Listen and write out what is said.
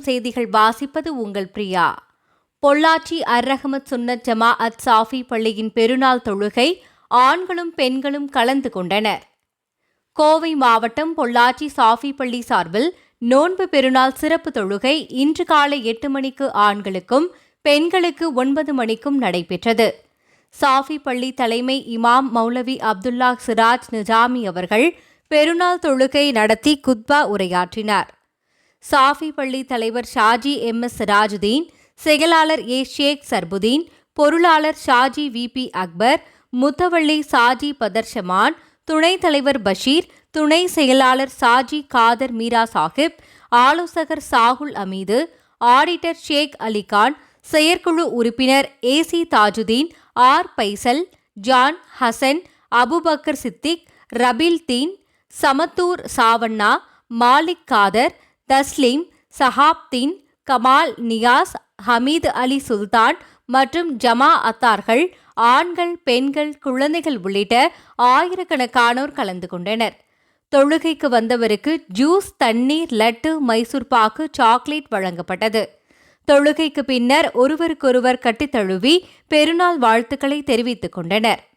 செய்திகள் வாசிப்பது உங்கள் பிரியா. பொள்ளாச்சி அர் ரஹமத் சுன்னத் ஜமா அத் சாஃபி பள்ளியின் பெருநாள் தொழுகை ஆண்களும் பெண்களும் கலந்து கொண்டனர். கோவை மாவட்டம் பொள்ளாச்சி சாஃபி பள்ளி சார்பில் நோன்பு பெருநாள் சிறப்பு தொழுகை இன்று காலை எட்டு மணிக்கு ஆண்களுக்கும் பெண்களுக்கு ஒன்பது மணிக்கும் நடைபெற்றது. சாஃபி பள்ளி தலைமை இமாம் மௌலவி அப்துல்லா சிராஜ் நிஜாமி அவர்கள் பெருநாள் தொழுகை நடத்தி குத்பா உரையாற்றினார். சாஃபி பள்ளி தலைவர் ஷாஜி எம் எஸ் ராஜுதீன் செயலாளர் ஏ ஷேக் சர்புதீன் பொருளாளர் ஷாஜி வி பி அக்பர் முத்தவள்ளி சாஜி பதர்ஷமான் துணைத் தலைவர் பஷீர் துணை செயலாளர் சாஜி காதர் மீரா சாஹிப் ஆலோசகர் சாகுல் அமீது ஆடிட்டர் ஷேக் அலிகான் செயற்குழு உறுப்பினர் AC Thajudeen R Faisal John Hasan Abubakar Siddique Rafil Deen Samathur சாவண்ணா மாலிக் காதர் தஸ்லீம் சஹாப்தீன் கமால் நியாஸ் ஹமீது அலி சுல்தான் மற்றும் ஜமா அத்தார்கள் ஆண்கள் பெண்கள் குழந்தைகள் உள்ளிட்ட ஆயிரக்கணக்கானோர் கலந்து கொண்டனர். தொழுகைக்கு வந்தவருக்கு ஜூஸ் தண்ணீர் லட்டு மைசூர் பாக்கு சாக்லேட் வழங்கப்பட்டது. தொழுகைக்கு பின்னர் ஒருவருக்கொருவர் கட்டித்தழுவி பெருநாள் வாழ்த்துக்களை தெரிவித்துக் கொண்டனர்.